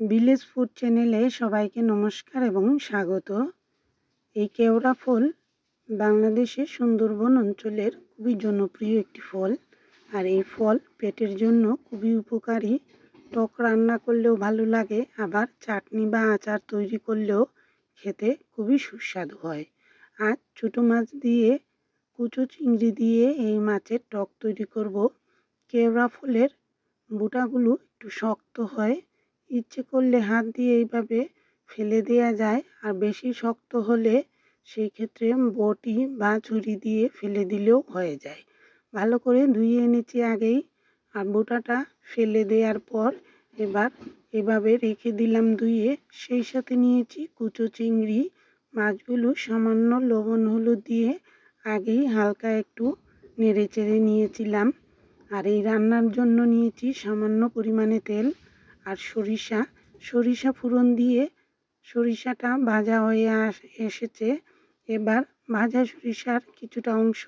Village food চ্যানেলে সবাইকে নমস্কার এবং স্বাগত। এই কেওড়া ফুল বাংলাদেশের সুন্দরবন অঞ্চলের খুবই জনপ্রিয় একটি ফল। আর এই ফল পেটের জন্য খুবই উপকারী। টক রান্না করলেও ভালো লাগে, আবার চাটনি বা আচার তৈরি করলেও খেতে খুবই সুস্বাদু হয়। আর ছোটো মাছ দিয়ে, কুচো চিংড়ি দিয়ে এই মাছের টক তৈরি করব। কেওড়া ফুলের বুটাগুলো একটু শক্ত হয় ইচ্ছে করলে হাত দিয়ে এইভাবে ফেলে দেওয়া যায়। আর বেশি শক্ত হলে সেই ক্ষেত্রে বটি বা ছুরি দিয়ে ফেলে দিলেও হয়ে যায়। ভালো করে ধুয়ে এনেছি আগেই আর বোটাটা ফেলে দেওয়ার পর এবার এভাবে রেখে দিলাম ধুয়ে। সেই সাথে নিয়েছি কুচো চিংড়ি, মাছগুলো সামান্য লবণ হলুদ দিয়ে আগেই হালকা একটু নেড়ে চেড়ে নিয়েছিলাম। আর এই রান্নার জন্য নিয়েছি সামান্য পরিমাণে তেল। আর সরিষা সরিষা ফোড়ন দিয়ে সরিষাটা ভাজা হয়ে এসেছে। এবার ভাজা সরিষার কিছুটা অংশ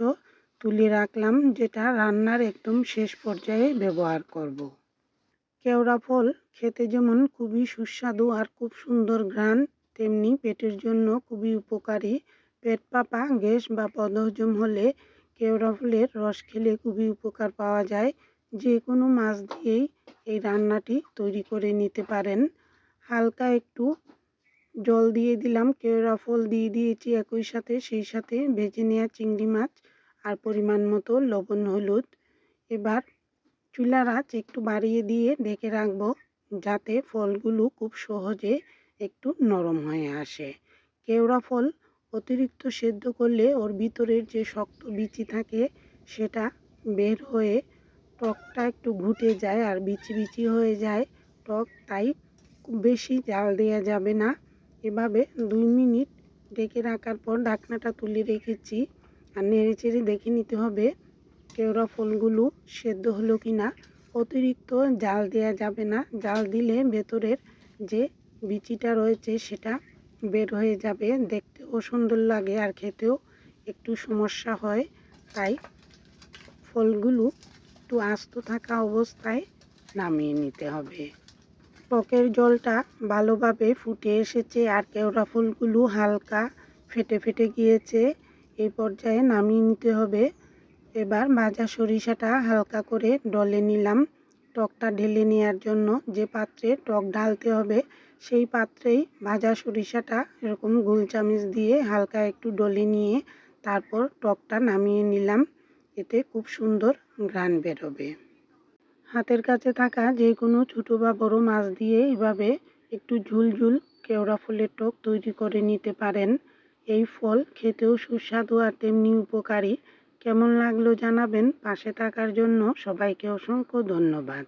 তুলে রাখলাম, যেটা রান্নার একদম শেষ পর্যায়ে ব্যবহার করব। কেওড়া ফল খেতে যেমন খুবই সুস্বাদু আর খুব সুন্দর ঘ্রাণ, তেমনি পেটের জন্য খুবই উপকারী। পেট পাপা, গ্যাস বা পদহজম হলে কেওড়া ফুলের রস খেলে খুবই উপকার পাওয়া যায়। যে কোনো মাছ দিয়েই এই রান্নাটি তৈরি করে নিতে পারেন। হালকা একটু জল দিয়ে দিলাম, কেওড়া ফল দিয়ে দিয়েছি একই সাথে, সেই সাথে ভেজে নেওয়া চিংড়ি মাছ আর পরিমাণ মতো লবণ, হলুদ। এবার চুলার আঁচ একটু বাড়িয়ে দিয়ে ঢেকে রাখব যাতে ফলগুলো খুব সহজে একটু নরম হয়ে আসে। কেওড়া ফল অতিরিক্ত সেদ্ধ করলে ওর ভিতরের যে শক্ত বিচি থাকে সেটা বের হয়ে টকটা একটু ঘুটে যায় আর বিচি বিচি হয়ে যায় টক, তাই বেশি জাল দেওয়া যাবে না। এভাবে দুই মিনিট ডেকে রাখার পর ঢাকনাটা তুলে রেখেছি। আর নেড়ে চেড়ে দেখে নিতে হবে কেওড়া ফলগুলো সেদ্ধ হলো কি না অতিরিক্ত জাল দেওয়া যাবে না। জাল দিলে ভেতরের যে বিচিটা রয়েছে সেটা বের হয়ে যাবে। দেখতেও সুন্দর লাগে আর খেতেও একটু সমস্যা হয়। তাই ফলগুলো একটু আস্ত থাকা অবস্থায় নামিয়ে নিতে হবে। টকের জলটা ভালোভাবে ফুটে এসেছে আর কেওড়া ফুলগুলো হালকা ফেটে ফেটে গিয়েছে। এই পর্যায়ে নামিয়ে নিতে হবে। এবার ভাজা সরিষাটা হালকা করে ডলে নিলাম। টকটা ঢেলে নেওয়ার জন্য যে পাত্রে টক ঢালতে হবে, সেই পাত্রেই ভাজা সরিষাটা এরকম গোল চামিচ দিয়ে হালকা একটু ডলে নিয়ে তারপর টকটা নামিয়ে নিলাম। এতে খুব সুন্দর ঘ্রাণ বেরোবে। হাতের কাছে থাকা যে কোনো ছোটো বা বড় মাছ দিয়ে এভাবে একটু ঝুলঝুল ঝুল কেওড়া ফুলের টক তৈরি করে নিতে পারেন। এই ফল খেতেও সুস্বাদু আর তেমনি উপকারী। কেমন লাগল জানাবেন পাশে থাকার জন্য সবাইকে অসংখ্য ধন্যবাদ।